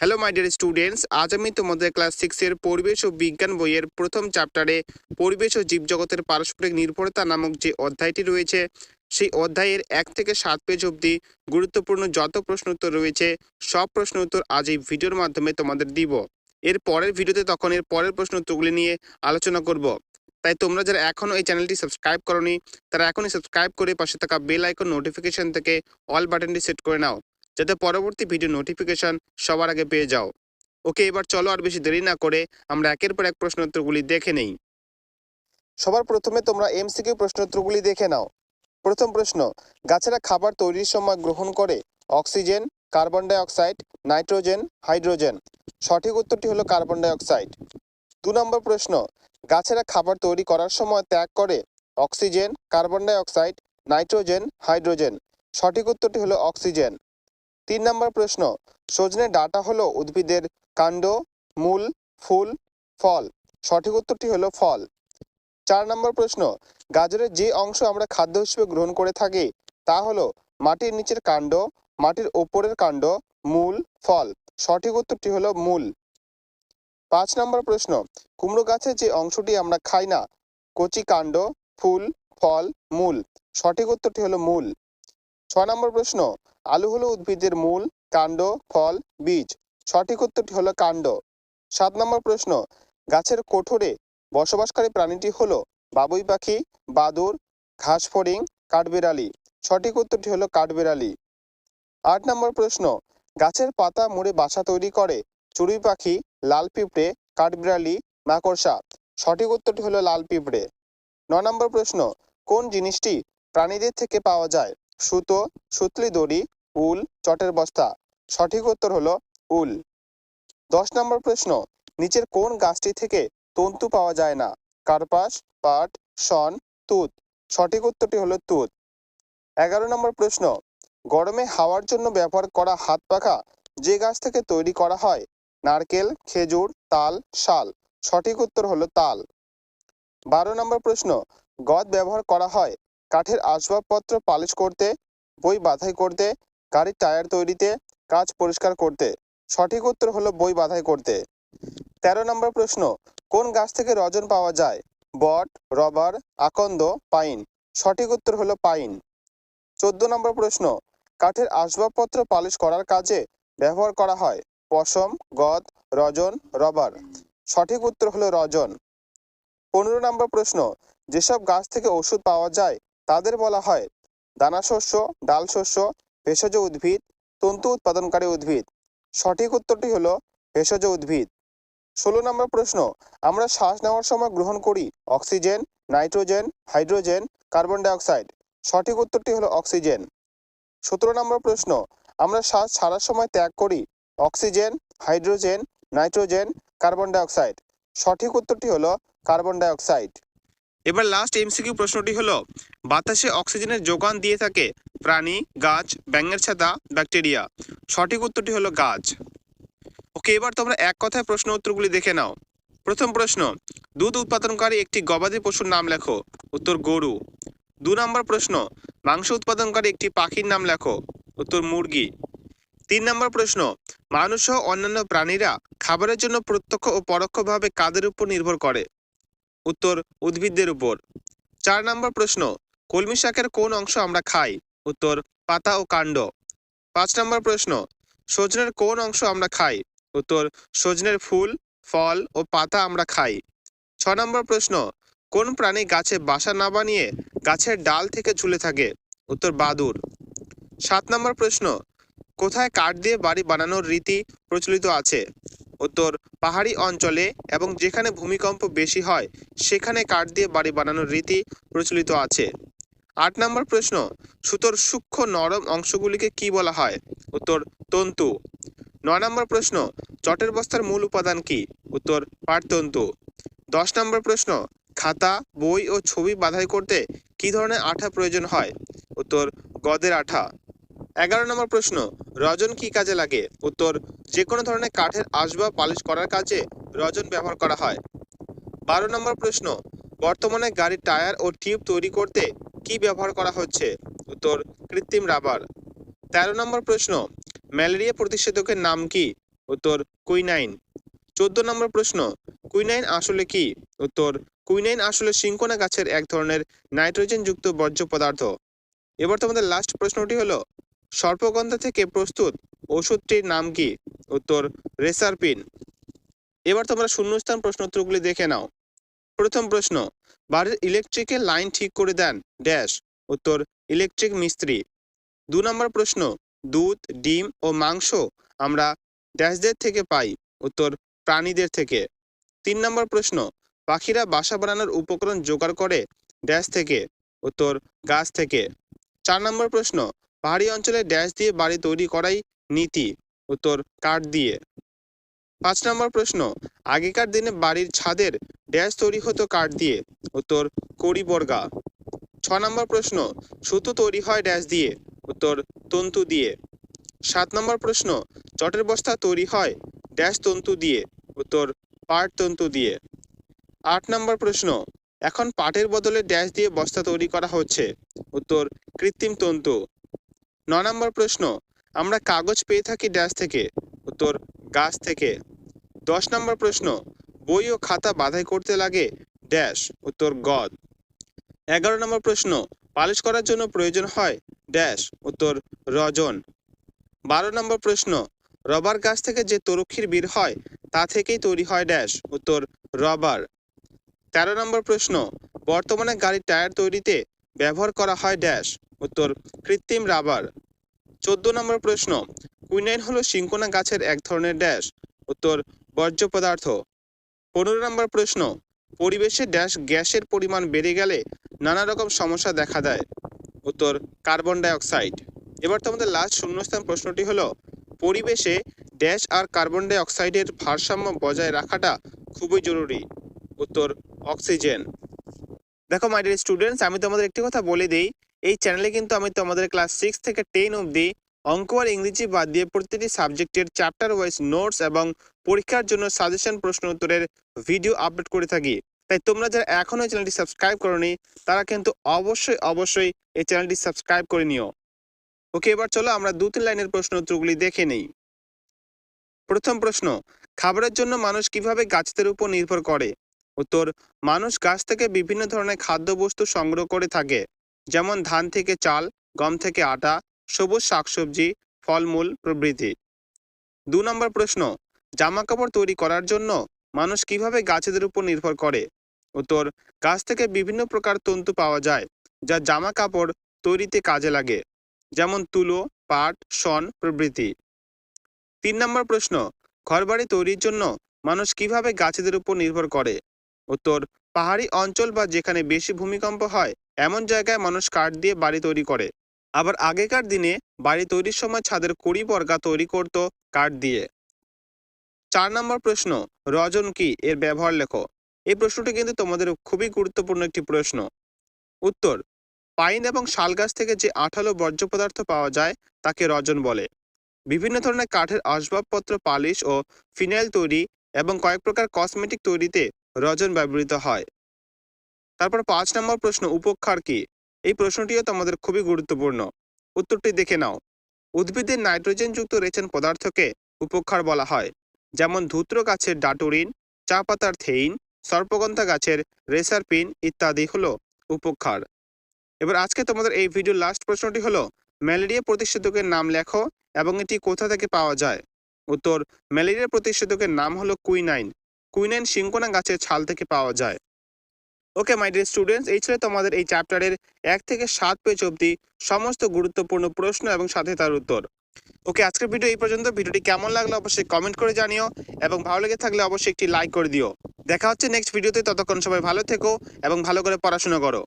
Hello my dear students আজ আমি তোমাদের ক্লাস সিক্সের পরিবেশ ও বিজ্ঞান বইয়ের প্রথম চ্যাপ্টারে পরিবেশ ও জীবজগতের পারস্পরিক নির্ভরতা নামক যে অধ্যায়টি রয়েছে, সেই অধ্যায়ের এক থেকে সাত পেজ অবধি গুরুত্বপূর্ণ যত প্রশ্ন উত্তর রয়েছে, সব প্রশ্ন উত্তর আজ এই ভিডিওর মাধ্যমে তোমাদের দিব। এর পরের ভিডিওতে তখন এর পরের প্রশ্ন উত্তরগুলি নিয়ে আলোচনা করব। তাই তোমরা যারা এখনও এই চ্যানেলটি সাবস্ক্রাইব করনি, তারা এখনই সাবস্ক্রাইব করে পাশে থাকা বেল আইকন নোটিফিকেশন থেকে অল বাটনটি সেট করে নাও। যাতে পরবর্তী ভিডিও নোটিফিকেশন সবার আগে পেয়ে যাও। ওকে, এবার চলো আর বেশি দেরি না করে আমরা একের পর এক প্রশ্ন উত্তরগুলি দেখে নেই। সবার প্রথমে তোমরা এমসিকিউ প্রশ্ন উত্তরগুলি দেখে নাও। প্রথম প্রশ্ন, গাছেরা খাবার তৈরির সময় গ্রহণ করে oxygen, carbon dioxide, nitrogen, hydrogen? সঠিক উত্তরটি হলো কার্বন ডাইঅক্সাইড। দু নম্বর প্রশ্ন, গাছেরা খাবার তৈরি করার সময় ত্যাগ করে oxygen, carbon dioxide, nitrogen, hydrogen? সঠিক উত্তরটি হলো অক্সিজেন। তিন নম্বর প্রশ্ন, সজনে ডাটা হলো উদ্ভিদের কাণ্ড, মূল, ফুল, ফল। সঠিক উত্তরটি হলো ফল। চার নম্বর প্রশ্ন, গাজরের যে অংশ আমরা খাদ্য হিসেবে গ্রহণ করে থাকি, তা হলো মাটির নিচের কাণ্ড, মাটির ওপরের কাণ্ড, মূল, ফল। সঠিক উত্তরটি হলো মূল। পাঁচ নম্বর প্রশ্ন, কুমড়ো গাছের যে অংশটি আমরা খাই না, কচি কাণ্ড, ফুল, ফল, মূল। সঠিক উত্তরটি হলো মূল। ছয় নম্বর প্রশ্ন, আলু হলো উদ্ভিদের মূল, কাণ্ড, ফল, বীজ। সঠিক উত্তরটি হলো কাণ্ড। সাত নম্বর প্রশ্ন, গাছের কোঠরে বসবাসকারী প্রাণীটি হলো বাবুই পাখি, বাদুর ঘাস ফড়িং কাঠবিড়ালি। সঠিক উত্তরটি হলো কাঠবিড়ালি। আট নম্বর প্রশ্ন, গাছের পাতা মুড়ে বাসা তৈরি করে, চড়ুই পাখি, লাল পিঁপড়ে, কাঠবিড়ালি, মাকড়সা। সঠিক উত্তরটি হলো লাল পিঁপড়ে। ন নম্বর প্রশ্ন, কোন জিনিসটি প্রাণীদের থেকে পাওয়া যায়? সুতো, সুতলি দড়ি, উল, চটের বস্তা। সঠিক উত্তর হলো উল। দশ নম্বর প্রশ্ন, নিচের কোন গাছটি থেকে তন্তু পাওয়া যায় না? কার্পাস, পাট, শন, তুত। সঠিক উত্তরটি হলো তুত। এগারো নম্বর প্রশ্ন, গরমে হাওয়ার জন্য ব্যবহার করা হাত পাখা যে গাছ থেকে তৈরি করা হয়? নারকেল, খেজুর, তাল, শাল। সঠিক উত্তর হলো তাল। বারো নম্বর প্রশ্ন, গদ ব্যবহার করা হয় কাঠের আসবাবপত্র পালিশ করতে, বই বাধাই করতে, গাড়ির টায়ার তৈরিতে কাজ পরিষ্কার করতে। সঠিক উত্তর হলো বই বাধাই করতে। তেরো নম্বর প্রশ্ন, কোন গাছ থেকে রজন পাওয়া যায়? বট, রবার, আকন্দ, পাইন। সঠিক উত্তর হলো পাইন। চোদ্দ নম্বর প্রশ্ন, কাঠের আসবাবপত্র পালিশ করার কাজে ব্যবহার করা হয় পশম, গদ, রজন, রবার। সঠিক উত্তর হলো রজন। পনেরো নম্বর প্রশ্ন, যেসব গাছ থেকে ওষুধ পাওয়া যায় তাদের বলা হয় দানা শস্য, ডাল শস্য, ভেষজ উদ্ভিদ, তন্তু উৎপাদনকারী উদ্ভিদ। সঠিক উত্তরটি হলো ভেষজ উদ্ভিদ। ষোলো নম্বর প্রশ্ন, আমরা শ্বাস নেওয়ার সময় গ্রহণ করি oxygen, nitrogen, hydrogen, carbon dioxide. সঠিক উত্তরটি হলো অক্সিজেন। সতেরো নম্বর প্রশ্ন, আমরা শ্বাস ছাড়ার সময় ত্যাগ করি oxygen, hydrogen, nitrogen, carbon dioxide. সঠিক উত্তরটি হলো কার্বন ডাইঅক্সাইড। এবার লাস্ট এমসিকিউ প্রশ্নটি হলো, বাতাসে অক্সিজেনের যোগান দিয়ে থাকে প্রাণী, গাছ, ব্যাঙের ছাতা, ব্যাকটেরিয়া। সঠিক উত্তরটি হলো গাছ। ওকে, এবার তোমরা এক কথায় প্রশ্ন উত্তরগুলি দেখে নাও। প্রথম প্রশ্ন, দুধ উৎপাদনকারী একটি গবাদি পশুর নাম লেখো। উত্তর, গরু। দু নম্বর প্রশ্ন, মাংস উৎপাদনকারী একটি পাখির নাম লেখো। উত্তর, মুরগি। তিন নম্বর প্রশ্ন, মানুষ সহ অন্যান্য প্রাণীরা খাবারের জন্য প্রত্যক্ষ ও পরোক্ষভাবে কাদের উপর নির্ভর করে? উত্তর উদ্ভিদদের উপর। চার নম্বর প্রশ্ন, কলমি শাকের কোন অংশ আমরা খাই? উত্তর, পাতা ও কাণ্ড। পাঁচ নম্বর প্রশ্ন, সজনের কোন অংশ আমরা খাই? উত্তর, সজনের ফুল, ফল ও পাতা আমরা খাই। ছ নম্বর প্রশ্ন, কোন প্রাণী গাছে বাসা না বানিয়ে গাছের ডাল থেকে ঝুলে থাকে? উত্তর, বাদুর। সাত নম্বর প্রশ্ন, কোথায় কাঠ দিয়ে বাড়ি বানানোর রীতি প্রচলিত আছে? উত্তর, পাহাড়ি অঞ্চলে এবং যেখানে ভূমিকম্প বেশি হয়, সেখানে কাঠ দিয়ে বাড়ি বানানোর রীতি প্রচলিত আছে। আট নম্বর প্রশ্ন, সুতোর সূক্ষ্ম নরম অংশগুলিকে কি বলা হয়? উত্তর, তন্তু। নয় নম্বর প্রশ্ন, চটের বস্তার মূল উপাদান কি? উত্তর, পাটতন্তু। দশ নম্বর প্রশ্ন, খাতা, বই ও ছবি বাধাই করতে কি ধরনের আঠা প্রয়োজন হয়? উত্তর, গদের আঠা। এগারো নম্বর প্রশ্ন, রজন কি কাজে লাগে? উত্তর যে কোনো ধরনের কাঠের আসবাব পালিশ করার কাজে রজন ব্যবহার করা হয়। বারো নম্বর প্রশ্ন, বর্তমানে গাড়ির টায়ার ও টিউব তৈরি করতে কি ব্যবহার করা হচ্ছে? উত্তর, কৃত্রিম রাবার। তেরো নম্বর প্রশ্ন, ম্যালেরিয়া প্রতিষেধকের নাম কি? উত্তর, কুইনাইন। চোদ্দ নম্বর প্রশ্ন, কুইনাইন আসলে কি? উত্তর, কুইনাইন আসলে সিঙ্কোনা গাছের এক ধরনের নাইট্রোজেনযুক্ত বর্জ্য পদার্থ। এবার তোমাদের লাস্ট প্রশ্নটি হলো সর্পগন্ধা থেকে প্রস্তুত। ওষুধটির নাম কি? উত্তর, রেসারপিন। এবার তোমরা শূন্যস্থান প্রশ্ন উত্তরগুলি দেখে নাও। প্রথম প্রশ্ন, বাড়ির ইলেকট্রিকের লাইন ঠিক করে দেন, ড্যাশ। উত্তর, ইলেকট্রিক মিস্ত্রি। দু নম্বর প্রশ্ন, দুধ, ডিম ও মাংস আমরা ড্যাশদের থেকে পাই, উত্তর, প্রাণীদের থেকে। তিন নম্বর প্রশ্ন, পাখিরা বাসা বানানোর উপকরণ জোগাড় করে ড্যাশ থেকে, উত্তর, গাছ থেকে। চার নম্বর প্রশ্ন পাহাড়ি অঞ্চলে ড্যাশ দিয়ে বাড়ি তৈরি করাই নীতি। উত্তর, কাঠ দিয়ে। পাঁচ নম্বর প্রশ্ন, আগেকার দিনে বাড়ির ছাদের ড্যাশ তৈরি হতো কাঠ দিয়ে। উত্তর কড়িবর্গা ছ নম্বর প্রশ্ন, সুতো তৈরি হয় ড্যাশ দিয়ে। উত্তর, তন্তু দিয়ে। সাত নম্বর প্রশ্ন, চটের বস্তা তৈরি হয় ড্যাশ তন্তু দিয়ে। উত্তর, পাট তন্তু দিয়ে। আট নম্বর প্রশ্ন, এখন পাটের বদলে ড্যাশ দিয়ে বস্তা তৈরি করা হচ্ছে। উত্তর, কৃত্রিম তন্তু। ন নম্বর প্রশ্ন, আমরা কাগজ পেয়ে থাকি ড্যাশ থেকে, উত্তর গাছ থেকে। দশ নম্বর প্রশ্ন, বই ও খাতা বাধাই করতে লাগে ড্যাশ, উত্তর গদ। এগারো নম্বর প্রশ্ন, পালিশ করার জন্য প্রয়োজন হয় ড্যাশ, উত্তর রজন। বারো নম্বর প্রশ্ন, রবার গাছ থেকে যে তরক্ষীর বীর হয়, তা থেকেই তৈরি হয় ড্যাশ, উত্তর রবার। তেরো নম্বর প্রশ্ন, বর্তমানে গাড়ির টায়ার তৈরিতে ব্যবহার করা হয় ড্যাশ উত্তর, কৃত্রিম রাবার। চোদ্দ নম্বর প্রশ্ন কুইনাইন হলো সিঙ্কোনা গাছের এক ধরনের ড্যাশ। উত্তর, বর্জ্য পদার্থ। পনেরো নম্বর প্রশ্ন, পরিবেশে ড্যাশ গ্যাসের পরিমাণ বেড়ে গেলে নানা রকম সমস্যা দেখা দেয়। উত্তর, কার্বন ডাইঅক্সাইড। এবার তোমাদের লাস্ট শূন্যস্থান প্রশ্নটি হলো, পরিবেশে ড্যাশ আর কার্বন ডাই অক্সাইডের ভারসাম্য বজায় রাখাটা খুবই জরুরি। উত্তর, অক্সিজেন। দেখো মাই ডিয়ার স্টুডেন্টস আমি তোমাদের একটি কথা বলে দিই এই চ্যানেলে কিন্তু আমি তোমাদের ক্লাস সিক্স থেকে টেন অবধি অঙ্ক আর ইংরেজি বাদ দিয়ে প্রতিটি সাবজেক্টের চ্যাপ্টার ওয়াইজ নোটস এবং পরীক্ষার জন্য সাজেশন প্রশ্ন উত্তরের ভিডিও আপলোড করে থাকি। তাই তোমরা যারা এখনও এই চ্যানেলটি সাবস্ক্রাইব করনি, তারা কিন্তু অবশ্যই অবশ্যই এই চ্যানেলটি সাবস্ক্রাইব করে নিও। ওকে এবার চলো আমরা দু তিন লাইনের প্রশ্ন উত্তরগুলি দেখে নেই। প্রথম প্রশ্ন, খাবারের জন্য মানুষ কীভাবে গাছদের উপর নির্ভর করে? উত্তর, মানুষ গাছ থেকে বিভিন্ন ধরনের খাদ্যবস্তু সংগ্রহ করে থাকে। যেমন ধান থেকে চাল, গম থেকে আটা, সবুজ শাকসবজি, ফলমূল প্রভৃতি। দু নম্বর প্রশ্ন জামা কাপড় তৈরি করার জন্য মানুষ কীভাবে গাছেদের উপর নির্ভর করে? উত্তর, গাছ থেকে বিভিন্ন প্রকার তন্তু পাওয়া যায় যা জামা কাপড় তৈরিতে কাজে লাগে, যেমন তুলো, পাট, শন প্রভৃতি। তিন নম্বর প্রশ্ন, ঘরবাড়ি তৈরির জন্য মানুষ কীভাবে গাছেদের উপর নির্ভর করে? উত্তর, পাহাড়ি অঞ্চল বা যেখানে বেশি ভূমিকম্প হয় এমন জায়গায় মানুষ কাঠ দিয়ে বাড়ি তৈরি করে। আবার আগেকার দিনে বাড়ি তৈরির সময় ছাদের কুড়ি বর্গা তৈরি করত কাঠ দিয়ে। চার নম্বর প্রশ্ন, রজন কি? এর ব্যবহার লেখো। এই প্রশ্নটি কিন্তু তোমাদের খুবই গুরুত্বপূর্ণ একটি প্রশ্ন। উত্তর, পাইন এবং শাল গাছ থেকে যে আঠালো বর্জ্য পদার্থ পাওয়া যায়, তাকে রজন বলে। বিভিন্ন ধরনের কাঠের আসবাবপত্র, পালিশ ও ফিনাইল তৈরি এবং কয়েক প্রকার কসমেটিক তৈরিতে রজন ব্যবহৃত হয়। তারপর পাঁচ নম্বর প্রশ্ন, উপক্ষার কি? এই প্রশ্নটিও তোমাদের খুবই গুরুত্বপূর্ণ। উত্তরটি দেখে নাও। উদ্ভিদের নাইট্রোজেনযুক্ত রেচন পদার্থকে উপক্ষার বলা হয়। যেমন ধূত্র গাছের ডাটুরিন, চা পাতার থেইন, সর্পগন্ধা গাছের রেসারপিন ইত্যাদি হলো উপক্ষার। এবার আজকে তোমাদের এই ভিডিওর লাস্ট প্রশ্নটি হলো, ম্যালেরিয়া প্রতিষেধকের নাম লেখো এবং এটি কোথা থেকে পাওয়া যায়? উত্তর, ম্যালেরিয়া প্রতিষেধকের নাম হলো কুইনাইন। কুইনাইন সিঙ্কোনা গাছের ছাল থেকে পাওয়া যায়। ওকে মাই ডিয়ার স্টুডেন্টস এই ছিল তোমাদের এই চ্যাপ্টারের এক থেকে সাত পেজ অবধি সমস্ত গুরুত্বপূর্ণ প্রশ্ন এবং সাথে তার উত্তর। ওকে আজকের ভিডিও এই পর্যন্ত। ভিডিওটি কেমন লাগল অবশ্যই কমেন্ট করে জানিও এবং ভালো লেগে থাকলে অবশ্যই একটি লাইক করে দিও। দেখা হচ্ছে নেক্সট ভিডিওতে ততক্ষণ সবাই ভালো থেকো এবং ভালো করে পড়াশোনা করো।